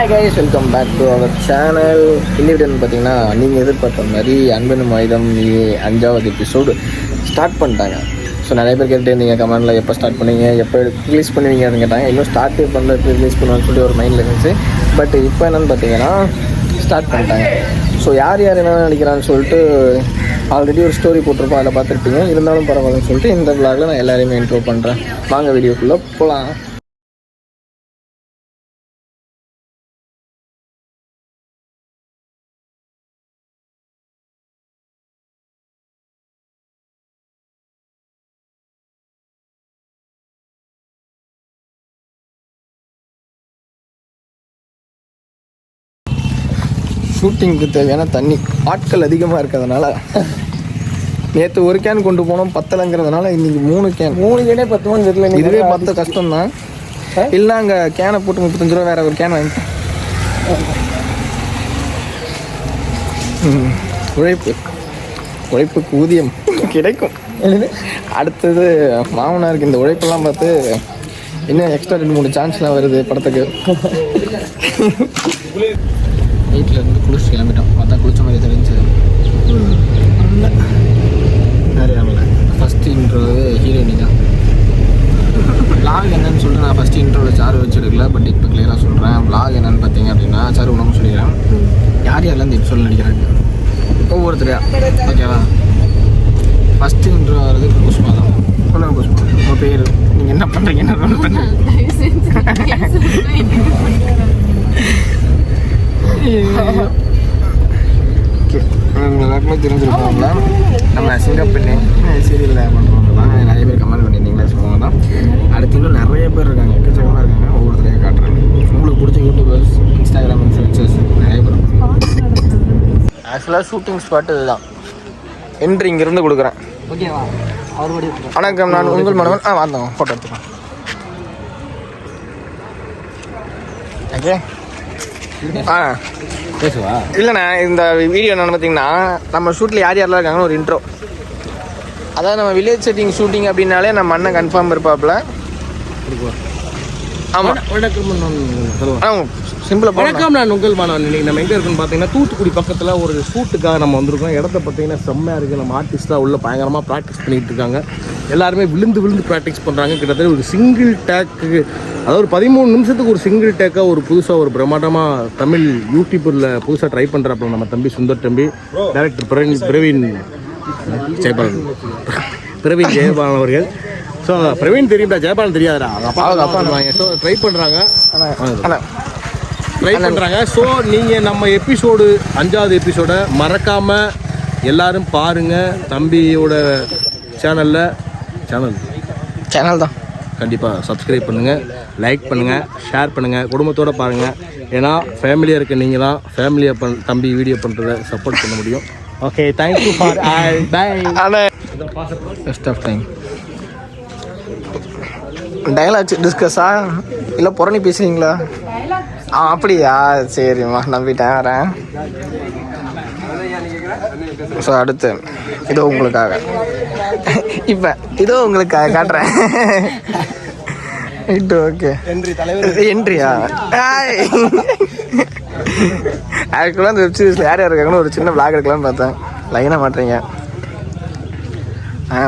Hi guys welcome back to our channel இந்த பார்த்தீங்கன்னா நீங்கள் எதிர்பார்த்த மாதிரி அன்பனும் ஆயுதம் இது அஞ்சாவது எபிசோடு ஸ்டார்ட் பண்ணிட்டாங்க. ஸோ நிறைய பேர் கேட்டு இருந்தீங்க கமெண்டில் எப்போ ஸ்டார்ட் பண்ணுவீங்க எப்போ ரிலீஸ் பண்ணுவீங்கன்னு கேட்டாங்க. இன்னும் ஸ்டார்ட் பண்ணுறது ரிலீஸ் பண்ணுவோம்னு சொல்லி ஒரு மைண்டில் இருந்துச்சு. பட் இப்போ என்னென்னு பார்த்தீங்கன்னா ஸ்டார்ட் பண்ணிட்டாங்க. ஸோ யார் யார் என்ன நினைக்கிறான்னு சொல்லிட்டு ஆல்ரெடி ஒரு ஸ்டோரி போட்டிருப்போம் அதில் பார்த்துருப்பீங்க. இருந்தாலும் பரவாயில்லன்னு சொல்லிட்டு இந்த விளாகில் நான் எல்லாரையுமே இன்ட்ரோ பண்ணுறேன் வாங்க வீடியோக்குள்ளே போகலாம் ஷூட்டிங்க்கு தேவையான தண்ணி. ஆட்கள் அதிகமாக இருக்கிறதுனால. நேற்று ஒரு கேன் கொண்டு போனோம் பத்தலைங்கிறதுனால இன்னைக்கு மூணு கேன் மூணு கேனே பத்து மணி தெரியல இதுவே பத்து கஷ்டம்தான். இல்லை அங்கே கேனை போட்டு முப்பத்தஞ்சு ரூபா வேற ஒரு கேன் வாங்கிட்டேன். உழைப்பு. உழைப்புக்கு ஊதியம் கிடைக்கும். அடுத்தது மாமனாருக்கு இந்த உழைப்பெல்லாம் பார்த்து இன்னும் எக்ஸ்ட்ரா ரெண்டு மூணு சான்ஸ்லாம் வருது படத்துக்கு. வீட்டில் இருந்து குளிச்சு கிளம்பிட்டோம் பார்த்தா குளிச்ச மாதிரி தெரிஞ்சு ஃபஸ்ட் இன்ட்ரோ ஹீரோயினி தான். Vlog என்னன்னு சொல்லிட்டு நான் ஃபஸ்ட் இன்ட்ரோவில் சாரு வச்சு எடுக்கல பட் இப்போ கிளியராக சொல்கிறேன் vlog என்னன்னு பார்த்தீங்க அப்படின்னா சார் உனக்கு சொல்லிடுறேன். யார் யாரெல்லாம் இந்த எபிசோடில் நடிக்கிறாங்க? ஒவ்வொருத்தரையா? ஓகேவா ஃபஸ்ட் இன்ட்ரோ வர்றது புஷ்பா தான். சொல்லுங்கள் புஷ்பா உங்கள் பேர். நீங்கள் என்ன பண்ணுறீங்க என்ன role எல்லாருக்குமே தெரிஞ்சிருப்பாங்களா நம்ம சிங்கப்பெண்ணே சீரியலில் பண்ணுறவங்க தான் நிறைய பேர் கமெண்ட் பண்ணியிருந்தீங்களா சொல்லுவாங்க தான் அடுத்து இன்னும் நிறைய பேர் இருக்காங்க எக்கச்சக்கமாக இருக்காங்க ஒவ்வொருத்தரையும் காட்டுறேன் உங்களுக்கு பிடிச்ச யூடியூபர்ஸ் இன்ஸ்டாகிராம் இன்ஃப்ளூன்சர்ஸ் நிறைய பேர் ஆக்சுவலாக ஷூட்டிங் ஸ்பாட் இதுதான். என்ட்ரி இங்கேருந்து கொடுக்குறேன். ஓகேவா அவர் படி வணக்கம் நான் உங்கள் மனவன். ஆ வந்தோம். ஃபோட்டோ எடுத்துக்கலாம். ஓகே ஆ. பேசுவா? இல்லைண்ணே இந்த வீடியோ என்னென்னு பார்த்தீங்கன்னா நம்ம ஷூட்டில் யார் யாரெல்லாம் இருக்காங்கன்னு ஒரு இன்ட்ரோ அதாவது நம்ம வில்லேஜ் செட்டிங் ஷூட்டிங் அப்படின்னாலே நம்ம அண்ணன் கன்ஃபார்ம் இருப்பாப்புல. ஆமாம் வணக்கம் நான் சிம்பிளாக வணக்கம் நான் உங்கள் மாணவன் இன்னைக்கு நம்ம எங்கே இருக்குன்னு பார்த்தீங்கன்னா தூத்துக்குடி பக்கத்தில் ஒரு ஷூட்டுக்காக நம்ம வந்திருக்கோம். இடத்த பார்த்தீங்கன்னா செம்மையாக இருக்குது நம்ம ஆர்டிஸ்ட்லாம் உள்ள பயங்கரமாக ப்ராக்டிஸ் பண்ணிட்டு இருக்காங்க. எல்லாருமே விழுந்து விழுந்து ப்ராக்டிஸ் பண்ணுறாங்க கிட்டத்தட்ட ஒரு சிங்கிள் டேக்கு அதாவது ஒரு பதிமூணு நிமிஷத்துக்கு ஒரு சிங்கிள் டேக்காக ஒரு புதுசாக ஒரு பிரம்மாண்டமாக தமிழ் யூடியூப்பில் புதுசாக ட்ரை பண்ணுறாப்புல நம்ம தம்பி சுந்தர் தம்பி. டேரக்டர் பிரவீன் பிரவீன் ஜெயபாலன். பிரவீன் ஜெயபாலன் அவர்கள். ஸோ பிரவீன் தெரியும்டா ஜெயபாலன் தெரியாதுடா. அப்பா அவங்க அப்பா அப்பா ஸோ ட்ரை பண்ணுறாங்க ட்ரை பண்ணுறாங்க ஸோ நீங்கள் நம்ம எபிசோடு அஞ்சாவது எபிசோடை மறக்காமல் எல்லாரும் பாருங்கள் தம்பியோட சேனலில் சேனல் சேனல் தான். கண்டிப்பாக சப்ஸ்கிரைப் பண்ணுங்கள் லைக் பண்ணுங்கள் ஷேர் பண்ணுங்கள் குடும்பத்தோடு பாருங்கள் ஏன்னா ஃபேமிலியாக இருக்க நீங்கள் தான் ஃபேமிலியை பண் தம்பி வீடியோ பண்ணுறத சப்போர்ட் பண்ண முடியும். Okay thank you for all bye best of time dialogues டிஸ்கஸா இல்லை புறணி பேசுறீங்களா? ஆ அப்படியா? சரிம்மா நம்பிட்டேன் வரேன். ஸோ அடுத்து இதோ உங்களுக்காக. இப்போ இதோ உங்களுக்காக காட்டுறேன். ரைட்டு ஓகே என்ட்ரியா ஆக்சுவலாக இந்த வெப் சீரிஸில் யார் யார் இருக்காங்கன்னு ஒரு சின்ன vlog எடுக்கலாம்னு பார்த்தேன். லைனாக மாட்டுறீங்க. ஆ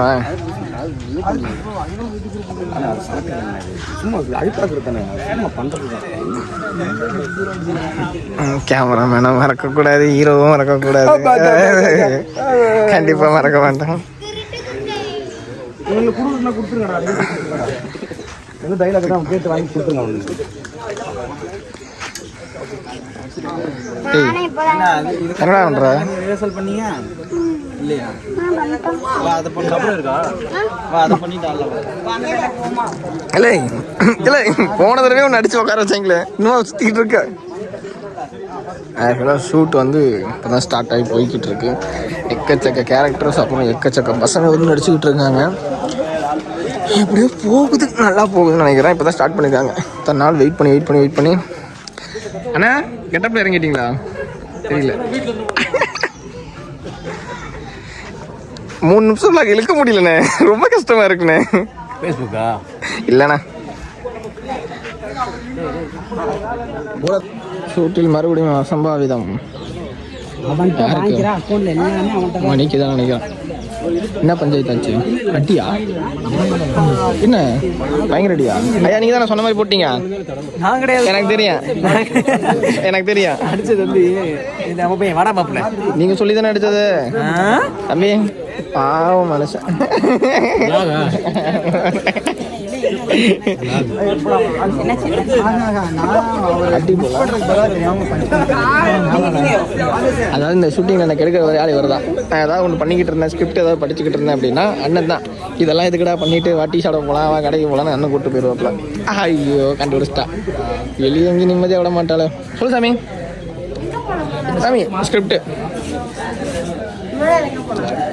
கேமராமேனும் மறக்கக்கூடாது ஹீரோவும் மறக்கக்கூடாது. கண்டிப்பாக மறக்க மாட்டேன் கொடுத்துருங்க டைலாக் தான் கேட்டு வாங்கி கொடுத்துருங்க அவனுக்கு. என்னடா பண்ற? ரிஹர்சல் பண்ணீங்க இல்லையா? வா அதை பண்ண அப்புறம் இருக்கா? வா அதை பண்ணிட்டால இல்லை இல்லை போன தடவை ஒன்று அடிச்சு உட்கார வச்சாங்களே. இன்னும் சுற்றிக்கிட்டு இருக்க? ஆக்சுவலாக ஷூட் வந்து இப்போ தான் ஸ்டார்ட் ஆகி போய்கிட்டு இருக்கு. எக்கச்சக்க கேரக்டர்ஸ் அப்புறம் எக்கச்சக்க பசங்க வந்து நடிச்சுக்கிட்டு இருக்காங்க. எப்படியோ போகுது நல்லா போகுதுன்னு நினைக்கிறேன். இப்போ தான் ஸ்டார்ட் பண்ணியிருக்காங்க நாள் வெயிட் பண்ணி வெயிட் பண்ணி வெயிட் பண்ணி. அண்ணா கெட்டப்பில் இறங்கிட்டீங்களா? தெரியல. மூணு நிமிஷம் நான் இழுக்க முடியலண்ணே. ரொம்ப கஷ்டமா இருக்குண்ணே. ஃபேஸ்புக்கா இல்லைண்ணா. ஷூட்டில் மறுபடியும் அசம்பாவிதம். மணிக்கு தான். நினைக்கிறேன். என்ன பஞ்சாயத்து ஆச்சு? அட்டியா என்ன? பயங்கர அடியா? ஐயா நீங்க தானே சொன்ன மாதிரி போட்டீங்க? நான் கிடையாது. எனக்கு தெரியும். எனக்கு தெரியும். அடிச்சது வந்து இந்த பையன் வாடா மாப்பிள்ள. நீங்க சொல்லி தானே அடிச்சது? தம்பி பாவம் மனுஷன். அதாவது இந்த ஷூட்டிங் எனக்கு எடுக்கிற ஒரு ஆள் இவர் தான் நான் ஏதாவது ஒன்று பண்ணிக்கிட்டு இருந்தேன் ஸ்கிரிப்ட் ஏதாவது படிச்சுக்கிட்டு இருந்தேன் அப்படின்னா அண்ணன் தான். இதெல்லாம் எதுக்குடா பண்ணிட்டு வாட்டி சாப்பிட போகலாம் வா கடைக்கு போகலான்னு அண்ணன் கூப்பிட்டு போயிடுவாப்ல ஐயோ கண்டுபிடிச்சிட்டா. வெளியே எங்கேயும் நிம்மதியாக விட மாட்டாளே. சொல்லு சாமி. சாமி ஸ்கிரிப்ட்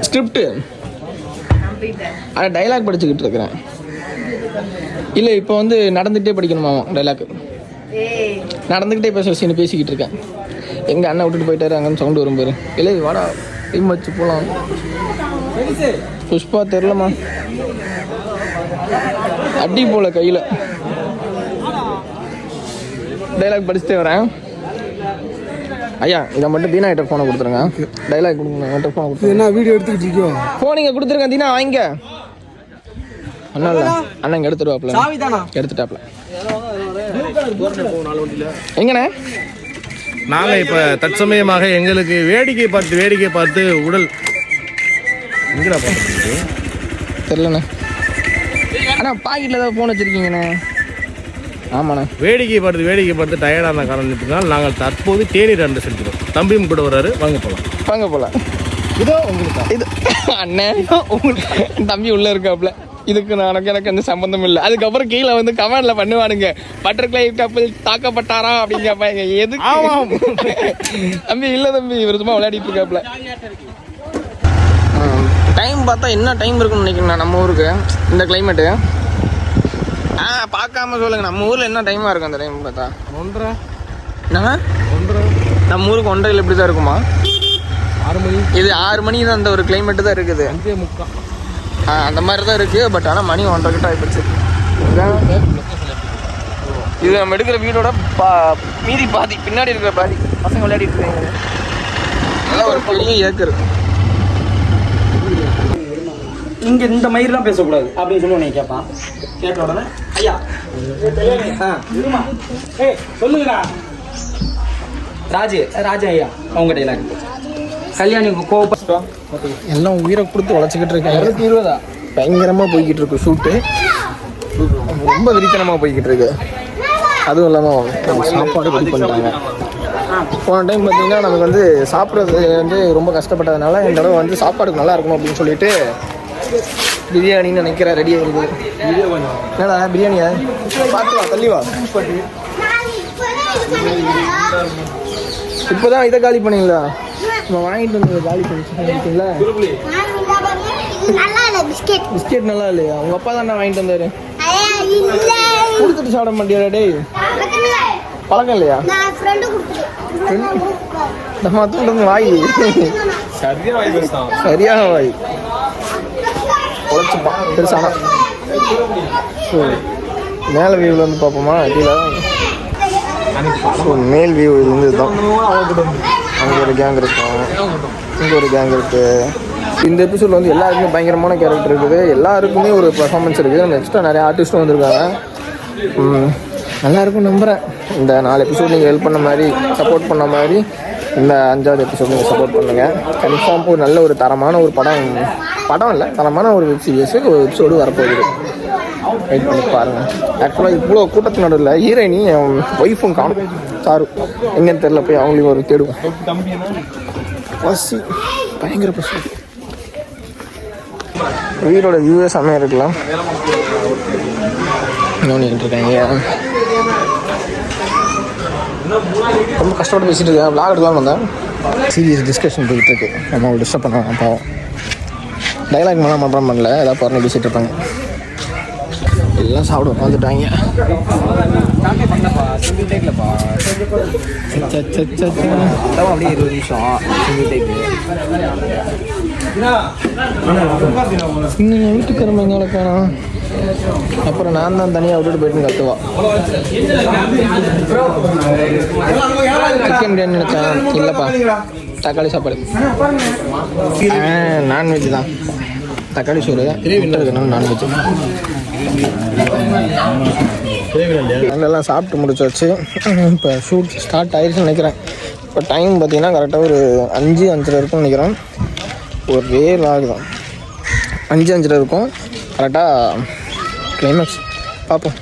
ஸ்கிரிப்ட் ஆனால் டைலாக் படிச்சுக்கிட்டு இருக்கிறேன். இல்லை இப்போ வந்து நடந்துகிட்டே படிக்கணுமா டைலாக் நடந்துக்கிட்டே பேச சீன் பேசிக்கிட்டு இருக்கேன். எங்கள் அண்ணன் விட்டுட்டு போயிட்டாரு அங்கன்னு சவுண்டு வரும் பாரு. இல்லை வாடா டைம் வச்சு போகலாம் புஷ்பா தெரிலம்மா அடி போல கையில். டைலாக் படிச்சுட்டே வரேன். ஐயா இதை மட்டும் தீனா கிட்ட ஃபோனை கொடுத்துருங்க. டைலாக் கொடுங்க என்கிட்ட ஃபோனை கொடுத்துருங்க. என்ன வீடியோ எடுத்துக்கிட்டு இருக்கியோ? ஃபோன் இங்கே கொடுத்துருங்க தீனா வாங்கிக்க அண்ணா. இல்லை அண்ணன் எடுத்துருவாப்ல எடுத்துட்டாப்ல. எங்கண்ணே? நாங்க இப்ப தற்சமயமாக எங்களுக்கு வேடிக்கை பார்த்து வேடிக்கை பார்த்து உடல் எங்கடா பார்த்துட்டு தெரிலண்ணே அண்ணா பாக்கெட்டில் ஏதாவது ஃபோன் வச்சுருக்கீங்கண்ணே. ஆமாண்ணே. வேடிக்கை பார்த்து வேடிக்கை பார்த்து டயர்டான காரணத்தினால் நாங்கள் தற்போது தேநீர் அன்று செல்கிறோம் தம்பியும் கூட வராரு வாங்க போகலாம் வாங்க போகலாம் இதோ உங்களுக்கு? இது அண்ணே உங்களுக்கு? தம்பி உள்ளே இருக்காப்புல இதுக்கு நான் எனக்கு எனக்கு எந்த சம்மந்தம் இல்லை. அதுக்கப்புறம் கீழே வந்து கமெண்ட்ல பண்ணுவானுங்க. பட்டர்ஃப்ளை கப்பல் தாக்கப்பட்டாரா அப்படின்னு கேட்பாங்க எதுக்கு? ஆமாம். தம்பி இல்லை தம்பி இவர் சும்மா விளையாடிட்டு இருக்காப்புல டைம் பார்த்தா என்ன டைம் இருக்குன்னு நினைக்கிறேன் நம்ம ஊருக்கு? இந்த கிளைமேட்டு ஆ பார்க்காம சொல்லுங்க. நம்ம ஊரில் என்ன டைமாக இருக்கும் அந்த டைம் பார்த்தா? ஒன்றரை. என்னங்க ஒன்றரை. நம்ம ஊருக்கு ஒன்றையில் இப்படி தான் இருக்குமா? ஆறு மணி. இது ஆறு மணி தான் அந்த ஒரு கிளைமேட்டு தான் இருக்குது. அஞ்சே முக்கால். அந்த மாதிரி தான் இருக்குது பட் ஆனால் மணி ஒன்றரை கிட்ட ஆகிப்போச்சு இது நம்ம எடுக்கிற வீடோட பா மீதி பாதி பின்னாடி இருக்கிற பாதி பசங்க விளையாடிட்டு இருக்காங்க. நல்லா ஒரு பெரிய ஏக்கர். இங்க இந்த மயிரெல்லாம் பேசக்கூடாது. அப்படின்னு சொல்லி உன்னை கேட்பான் கேட்ட உடனே ஐயா ஆ, ஏய் சொல்லுங்கடா. ராஜு ராஜா ஐயா அவங்க டைலாக் கல்யாணி கோபம் எல்லாம் உயிரை கொடுத்து உழைச்சிக்கிட்டு இருக்காங்க இருபத்தி இருபதா? பயங்கரமாக போய்கிட்டு இருக்கு ஷூட்டு ரொம்ப வெறித்தனமாக போய்கிட்டு இருக்கு. அதுவும் இல்லாமல் நம்ம சாப்பாடு ரெடி பண்ணிட்டாங்க போன டைம் பார்த்தீங்கன்னா நமக்கு வந்து சாப்பிட்றது வந்து ரொம்ப கஷ்டப்பட்டதுனால இந்த தடவை வந்து சாப்பாடுக்கு நல்லா இருக்கணும் அப்படின்னு சொல்லிட்டு பிரியாணின்னு நினைக்கிற ரெடி ஆயிருது என்னடா பிரியாணியா? பார்த்து வா தள்ளி வா. இப்போதான் இதை காலி பண்ணீங்களா? நம்ம வாங்கிட்டு வந்து காலி இல்ல பிஸ்கெட். பிஸ்கெட் நல்லா இல்லையா? உங்க அப்பா தான் வாங்கிட்டு வந்தாரு? ஐயா இல்ல. கொடுத்துட்டு சாப்பிட மாட்டியா டேய்? பழக்கம் இல்லையா? நான் நம்ம தூண்டு வாய். சரியான வாய் உழைச்சுப்பான் பெருசானா மேலே வியூவில் வந்து பார்ப்போமா? கீழே. மேல் வியூ இருந்து. தான் அங்கே ஒரு கேங் இருக்கும். இங்கே ஒரு கேங் இருக்குது இந்த எபிசோட் வந்து எல்லாருக்குமே பயங்கரமான கேரக்டர் இருக்குது. எல்லாருக்குமே ஒரு பர்ஃபார்மன்ஸ் இருக்குது. நம்ம எக்ஸ்ட்ரா நிறைய ஆர்டிஸ்ட்டும் வந்திருக்காங்க. நல்லாயிருக்கும் நல்லா இருக்கும் நம்புகிறேன் இந்த நாலு எபிசோட் நீங்கள் ஹெல்ப் பண்ண மாதிரி சப்போர்ட் பண்ண மாதிரி இந்த அஞ்சாவது எபிசோட் நீங்கள் சப்போர்ட் பண்ணுங்கள் கன்ஃபார்ம் ஒரு நல்ல ஒரு தரமான ஒரு படம். படம் இல்லை தரமான ஒரு வெப் சீரியஸுக்கு ஒரு எபிசோடு வரப்போகுது. வெயிட் பண்ணி பாருங்கள் ஆக்சுவலாக இவ்வளோ கூட்டத்து நடுவில் ஹீரோயினி என் ஒய்ஃபும் காணும். சாரு எங்கேன்னு தெரில போய் அவங்களையும் ஒரு தேடுவோம். பசி. பயங்கர பசி. வீடோட வியூவே செம்மையாக இருக்கலாம். நோண்டிட்டு இருக்காங்க ரொம்ப கஷ்டப்பட்டு பேசிட்டு இருக்கேன். விளாக் எடுக்கலாம் வந்தேன். சீரியஸ் டிஸ்கஷன் போயிட்டு இருக்கு. நம்ம டிஸ்டர்ப் பண்ணலாம் பாவம். டைலாக் மேலே மட்டும் பண்ணல. ஏதாவது பாருங்க பேசிட்டு இருப்பாங்க. எல்லாம் சாப்பிட உட்காந்துட்டாங்க. அப்படியே இருபது நிமிஷம். சிங்கிள் டேக்கு அப்புறம் நான் தான் தனியாக விட்டுட்டு போயிட்டு கத்துவா. சிக்கன் பிரியாணி நினச்சேன் இல்லைப்பா. தக்காளி சாப்பாடு. நான்வெஜ் தான். தக்காளி சோறு இருக்கணும் நான்வெஜ் அங்கெல்லாம் சாப்பிட்டு முடிச்சாச்சு. இப்போ ஷூட் ஸ்டார்ட் ஆயிடுச்சுன்னு நினைக்கிறேன். இப்போ டைம் பார்த்தீங்கன்னா கரெக்டாக ஒரு அஞ்சு அஞ்சரை இருக்கும்னு நினைக்கிறேன். ஒரே லாகுதான் அஞ்சு அஞ்சரை இருக்கும். கரெக்டாக கிளைமேக்ஸ் பார்ப்போம்.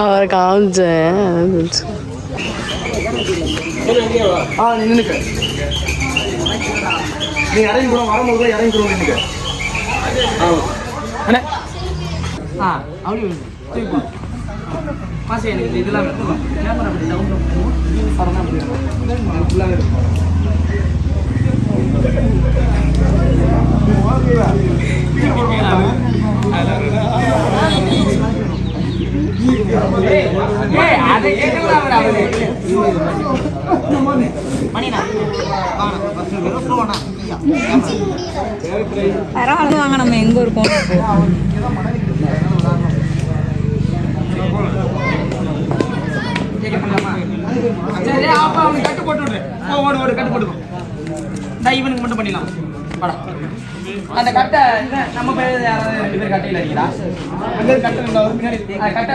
அவர் காமிச்சேன். ஆ நின்னுக்க நீ இறங்கி கூட வரும்போது இறங்கி கூட நின்னுக்க ஆ அப்படி வேணும். மாசு எனக்கு இதெல்லாம் வேணும். கேமரா அப்படி அப்படி வரும். ஃபுல்லாவே இருக்கும். ஏய், அதை கேட்கல அவர் அவரு. மணிண்ணா. வாங்க, பத்து பேரும் போனா. பரவாயில்ல வாங்க நம்ம எங்க இருக்கோம் கேட்க முடியாமா? சரி, அப்ப அவனுக்கு கட்டு போட்டு விடுறேன். போ, ஓடு, கட்டு போட்டுக்கோ. இந்தா, இவனுக்கு மட்டும் பண்ணிடலாம் படம் அந்த கட்டை நம்ம பேர் யாராவது ரெண்டு பேர் கட்டையில் அடிக்கிறா? அங்க கட்டை பின்னாடி கட்டை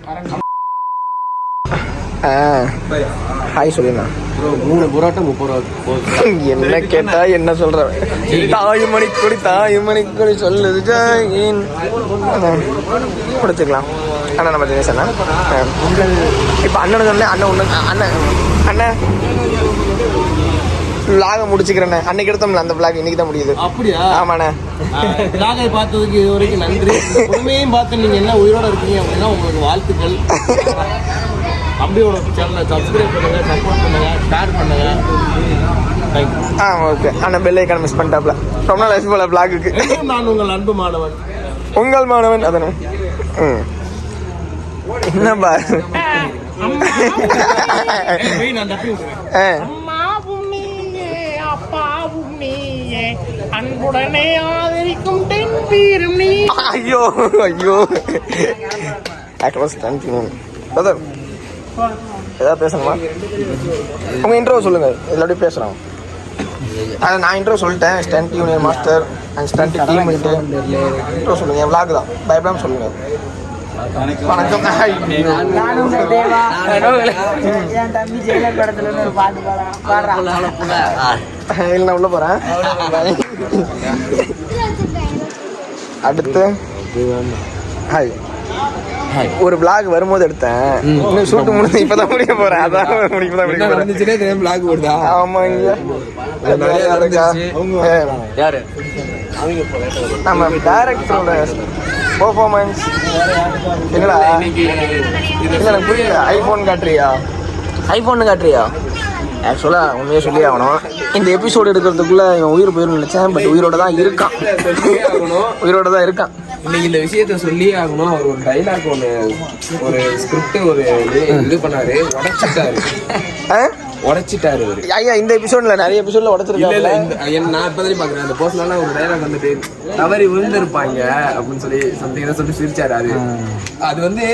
வேணாம் ஹாய் சொல்லிண்ணா. மூணு புரோட்டா முப்பது ரூபா என்ன கேட்டா என்ன சொல்ற? தாய் மணி கொடி தாய் மணி கொடி சொல்லுது ஜாயின். கொடுத்துக்கலாம் அண்ணா நம்ம தினேஷ் அண்ணா. இப்போ அண்ணன் சொன்னேன் அண்ணன் ஒன்று அண்ணன் அண்ணன். லாக முடிச்சுக்கிறேண்ணே. அன்னைக்கு எடுத்தோம்ல அந்த பிளாக் இன்னைக்கு தான் முடியுது. அப்படியா? ஆமாண்ணே. நாகை பார்த்ததுக்கு வரைக்கும் நன்றி. பொறுமையும் பார்த்து நீங்க என்ன உயிரோட இருக்கீங்க அப்படின்னா உங்களுக்கு வாழ்த்துக்கள். அம்பியோட சேனலை சப்ஸ்கிரைப் பண்ணுங்க சப்போர்ட் பண்ணுங்க ஷேர் பண்ணுங்க. ஆ ஓகே அண்ணன் பெல் ஐக்கான மிஸ் பண்ணிட்டாப்ல. ரொம்ப நாள் போல பிளாக்குக்கு நான் உங்கள் அன்பு மாணவன்? உங்கள் மாணவன் அதானே? ம். என்னப்பா அன்புடனே ஆதரிக்கும் தென்பீரும் நீ ஐயோ ஐயோ. ஆக்ரோஸ் தேங்க்யூ பிரதர் ஏதாவது பேசணுமா? உங்கள் இன்ட்ரோ சொல்லுங்கள் எல்லாத்தையும் பேசுகிறோம் அது நான் இன்ட்ரோ சொல்லிட்டேன். Stunt union master and stunt team intro சொல்லுங்கள் என் vlog தான். பயப்படாமல் சொல்லுங்கள் வணக்கம். இல்லை நான் உள்ள போகிறேன் அடுத்து. ஹாய் ஒரு vlog வரும்போது எடுத்தேன். இன்னும் ஷூட் முடிஞ்சு இப்பதான் முடிக்க போறேன். அதான் இப்பதான் முடிக்க போறேன். பிளாக் போடுதா ஆமாங்க. நிறைய நடந்துச்சு. யாரு? நம்ம டைரக்டரோட பெர்ஃபார்மன்ஸ் என்னடா? இல்ல எனக்கு புரியல. ஐபோன் காட்டுறியா? ஐபோன் காட்டுறியா? ஆக்சுவலாக உண்மையாக சொல்லி ஆகணும். இந்த எபிசோடு எடுக்கிறதுக்குள்ள இவன் உயிர் போயிடும் நினைச்சேன் பட் உயிரோட தான் இருக்கான். உயிரோட தான் இருக்கான். இன்னைக்கு இந்த விஷயத்த சொல்லியே ஆகணும். அவர் ஒரு டைலாக் ஒன்று ஒரு ஸ்கிரிப்ட் ஒரு இது பண்ணாரு. உடைச்சிட்டாரு? உடைச்சிட்டாரு அவரு. ஐயா இந்த எபிசோட்ல நிறைய எபிசோட்ல இல்ல இல்ல என் நான் இப்பதான் பாக்குறேன். அந்த பர்சனலா ஒரு டைலாக் வந்துட்டு தவறி விழுந்திருப்பாங்க அப்படின்னு சொல்லி சம்திங் ஏதோ சொல்லி சிரிச்சாரு அது அது வந்து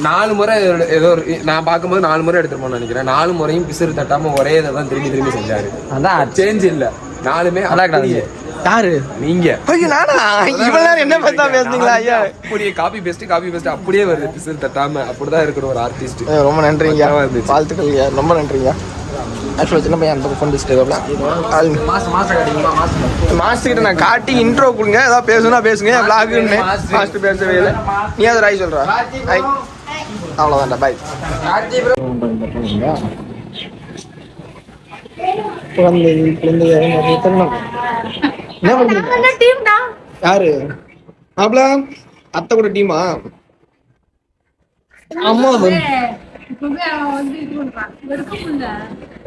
நாலு முறை ஏதோ ஒரு நான் பார்க்கும்போது நாலு முறை எடுத்துருப்போம்னு நினைக்கிறேன். நாலு முறையும் பிசுறு தட்டாம ஒரே இதை தான் திரும்பி திரும்பி செஞ்சாரு. அதான். சேஞ்ச் இல்ல. நாலுமே அப்படியே. யாரு? நீங்க. ஐயோ நானா? இவ்வளவு நேரம் என்ன பார்த்தா பேசுனீங்களா? ஐயா. அப்படியே காப்பி பேஸ்ட் காப்பி பேஸ்ட் அப்படியே வருது பிசில் தட்டாம. அப்படிதான் இருக்கணும் ஒரு ஆர்டிஸ்ட் ஏய், ரொம்ப நன்றிங்க. வாழ்த்துக்கள் ரொம்ப நன்றிங்க. ஆக்சுவலாக சின்ன பையன் அந்த பக்கம் ஃபோன் மாசம் மாஸ்டர் கிட்ட நான் காட்டி இன்ட்ரோ கொடுங்க. ஏதாவது பேசுனா பேசுங்க. பிளாக்னு மாஸ்டர் பேசவே இல்லை. நீ அதை ராய் சொல்றா. ஹாய் அவ்வளோதான்டா பாய் குழந்தை குழந்தை என்ன பண்றீங்க யாரு? மாப்ள அத்தை கூட டீமா அம்மா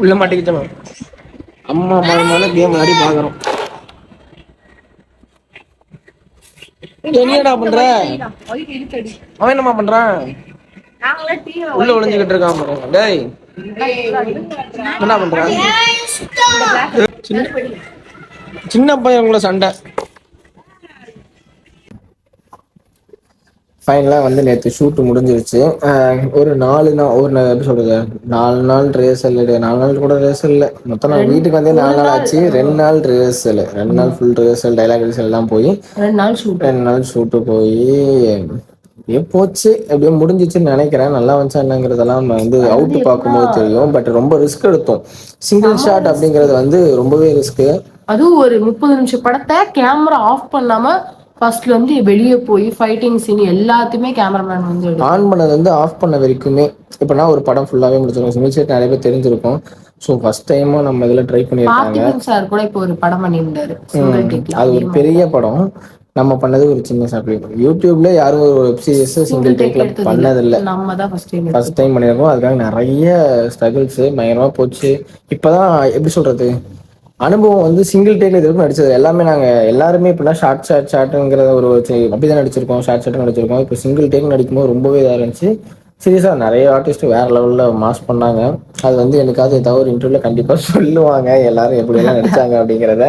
உள்ள மாட்டிக்கிச்சோம் அம்மா. மயமான கேம் விளையாடி பாக்குறோம். என்னடா பண்ற? அவன் என்னம்மா பண்றான்? உள்ள ஒளிஞ்சுக்கிட்டு இருக்கான். டேய். என்ன பண்றான் சின்ன சின்ன பையன் உங்களை சண்டை. ஃபைனலாக வந்து நேற்று ஷூட்டு முடிஞ்சிருச்சு. ஒரு நாலு நாள் ஒரு நாள் எப்படி சொல்றது? நாலு நாள் ரிஹர்சல் நாலு நாள் கூட ரிஹர்சல் இல்லை. மொத்தம் நான் வீட்டுக்கு வந்தே நாலு நாள் ஆச்சு. ரெண்டு நாள் ரிஹர்சல் ரெண்டு நாள் ஃபுல் ரிஹர்சல் டைலாக் ரிஹர்சல் எல்லாம் போய் ரெண்டு நாள் ஷூட் ரெண்டு நாள் ஷூட்டு போய் எப்படியோ போச்சு? எப்படியோ முடிஞ்சிச்சுன்னு நினைக்கிறேன். நல்லா வந்துச்சா என்னங்கிறதெல்லாம் நம்ம வந்து அவுட்டு பார்க்கும்போது தெரியும். பட் ரொம்ப ரிஸ்க் எடுத்தோம். சிங்கிள் ஷாட் அப்படிங்கிறது வந்து ரொம்பவே ரிஸ்க்கு அதுவும் ஒரு முப்பது நிமிஷம் படத்தை கேமரா ஆஃப் பண்ணாம ஃபர்ஸ்ட்ல வந்து வெளியே போய் ஃபைட்டிங் சீன் எல்லாத்தையுமே கேமராமேன் வந்து. ஆன் பண்ணது வந்து ஆஃப் பண்ண வரைக்குமே இப்போனா ஒரு படம் ஃபுல்லாகவே முடிச்சிருக்கோம் சிங்கிள் ஷாட் நிறைய பேர் தெரிஞ்சிருக்கும். ஸோ ஃபர்ஸ்ட் டைமாக நம்ம இதில் ட்ரை பண்ணியிருக்காங்க. சார் கூட இப்போ ஒரு படம் பண்ணியிருந்தாரு. சிங்கிள் டேக்ல அது ஒரு பெரிய படம். நம்ம பண்ணது ஒரு சின்ன ஷார்ட் யூடியூப்ல யாரும் ஒரு வெப் சீரிஸ் சிங்கிள் டேக்ல பண்ணதில்லை. நம்ம தான் ஃபர்ஸ்ட் டைம் ஃபர்ஸ்ட் டைம் பண்ணியிருக்கோம். அதுக்காக நிறைய ஸ்ட்ரகிள்ஸ் பயங்கரமா போச்சு. இப்போதான் எப்படி சொல்றது? அனுபவம் வந்து சிங்கிள் டேக்ல இது வரைக்கும் நடிச்சது எல்லாமே நாங்க எல்லாருமே இப்பெல்லாம் ஷார்ட் ஷார்ட் ஷார்ட்ங்கிற ஒரு அப்படிதான் நடிச்சிருக்கோம். Short short நடிச்சிருக்கோம். இப்போ சிங்கிள் டேக் நடிக்கும்போது ரொம்பவே இதாக இருந்துச்சு. சீரியஸா நிறைய ஆர்டிஸ்ட் வேற லெவல்ல மாஸ் பண்ணாங்க. அது வந்து எனக்காவது ஏதாவது ஒரு இன்டர்வியூல கண்டிப்பா சொல்லுவாங்க. எல்லாரும் எப்படி எல்லாம் நடிச்சாங்க அப்படிங்கிறத.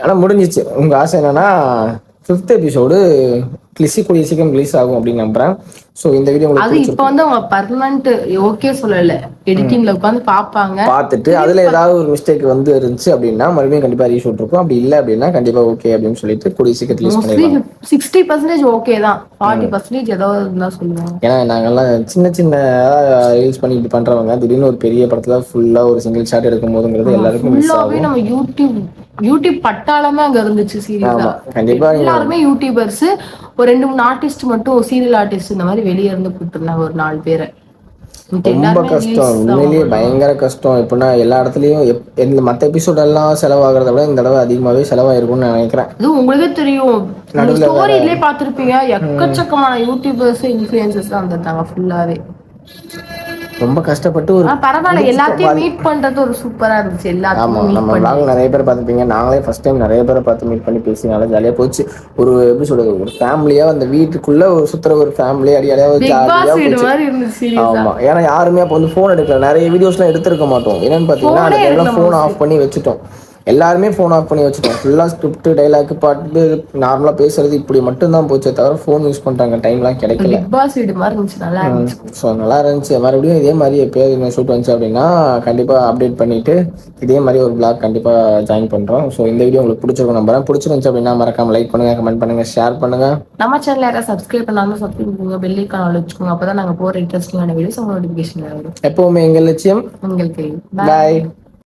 ஆனால் முடிஞ்சிச்சு. உங்கள் ஆசை என்னன்னா ஃபிஃப்த் எபிசோடு கிளிசி கூடிய சீக்கிரம் ரிலீஸ் ஆகும் அப்படின்னு நம்புறேன். ஸோ இந்த வீடியோ அது இப்போ வந்து அவங்க பர்மனன்ட் ஓகே சொல்லல. எடிட்டிங்ல உட்காந்து பாப்பாங்க. பார்த்துட்டு அதுல ஏதாவது ஒரு மிஸ்டேக் வந்து இருந்துச்சு அப்படின்னா மறுபடியும் கண்டிப்பா ரீஷூட் இருக்கும். அப்படி இல்லை அப்படின்னா கண்டிப்பா ஓகே அப்படின்னு சொல்லிட்டு கூடிய மோஸ்ட்லி பண்ணிடுவாங்க சிக்ஸ்டி பர்சன்டேஜ் ஓகே தான். ஃபார்ட்டி பர்சன்டேஜ் ஏதோ இருந்தா சொல்லுவாங்க. ஏன்னா நாங்கெல்லாம் சின்ன சின்ன ரீல்ஸ் பண்ணி இப்படி பண்றவங்க திடீர்னு ஒரு பெரிய படத்துல ஃபுல்லா ஒரு சிங்கிள் ஷாட் எடுக்கும் போதுங்கிறது எல்லாருக்கும் மிஸ் ஆகும். நம்ம யூடியூப் யூடியூப் பட்டாளமே அங்க இருந்துச்சு சீரியஸா கண்டிப்பா எல்லாருமே யூடியூபர்ஸ் ஒரு ரெண்டு மூணு ஆர்டிஸ்ட் மட்டும் சீரியல் ஆர்டிஸ்ட் இந்த மாதிரி வெளியே இருந்து கூப்பிட்டுருந்தாங்க ஒரு நாலு பேரை. மித்த ரொம்ப கஷ்டம். உண்மையிலேயே. பயங்கர கஷ்டம். எப்படின்னா எல்லா இடத்துலயும் இந்த மற்ற எபிசோட் எல்லாம் செலவாகிறத விட இந்த தடவை அதிகமாகவே செலவாயிருக்கும்னு நான் நினைக்கிறேன். அதுவும் உங்களுக்கே தெரியும். ஸ்டோரியிலே பார்த்திருப்பீங்க. எக்கச்சக்கமான யூடியூபர்ஸ் இன்ஃபுளுசர்ஸ் தான் வந்திருந்தாங்க ஃபுல்லாவே ரொம்ப கஷ்டப்பட்டு ஒரு பரவாயில்ல. எல்லாத்தையும் மீட் பண்றது ஒரு சூப்பரா இருந்துச்சு. எல்லாத்தையும் நம்ம vlog நிறைய பேர் பார்த்துருப்பீங்க. நாங்களே ஃபர்ஸ்ட் டைம் நிறைய பேரை பார்த்து மீட் பண்ணி பேசி நல்லா ஜாலியாக போச்சு. ஒரு எப்படி சொல்றது ஒரு ஃபேமிலியா அந்த வீட்டுக்குள்ள ஒரு சுத்துற ஒரு ஃபேமிலி அடியாடியா ஜாலியா போச்சு. ஆமா. ஏன்னா யாருமே அப்போ வந்து ஃபோன் எடுக்கல. நிறைய வீடியோஸ்லாம் எடுத்திருக்க மாட்டோம். என்னன்னு பார்த்தீங்கன்னா அந்த டைம்ல ஃபோன் ஆஃப் பண்ணி வச்சுட்டோம். எல்லாருமே ஃபோன் ஆஃப் பண்ணி வச்சுட்டோம். ஃபுல்லாக ஸ்கிரிப்ட் டைலாக் பாட்டு நார்மலாக பேசுறது இப்படி மட்டும்தான் போச்சே தவிர ஃபோன் யூஸ் பண்ணிட்டாங்க. டைம்லாம் கிடைக்கல. ஸோ நல்லா இருந்துச்சு. மறுபடியும் இதே மாதிரி எப்பயாவது இந்த ஷூட் வந்துச்சு அப்படின்னா கண்டிப்பாக அப்டேட் பண்ணிட்டு இதே மாதிரி ஒரு vlog கண்டிப்பாக ஜாயின் பண்ணுறோம் ஸோ இந்த வீடியோ உங்களுக்கு பிடிச்சிருக்கும் நம்புறேன். பிடிச்சிருந்துச்சு அப்படின்னா மறக்காம லைக் பண்ணுங்க கமெண்ட் பண்ணுங்க ஷேர் பண்ணுங்க. நம்ம சேனல் யாராவது சப்ஸ்கிரைப் பண்ணாம சப்ஸ்கிரைப் பண்ணுங்க பெல் ஐக்கான் வச்சுக்கோங்க. அப்பதான் நாங்க போற இன்ட்ரெஸ்டிங்கான வீடியோஸ் உங்க நோட்டிபிகேஷன் வரும். எப்பவுமே எங்கள் லட்சியம் உங்களுக்கு பாய்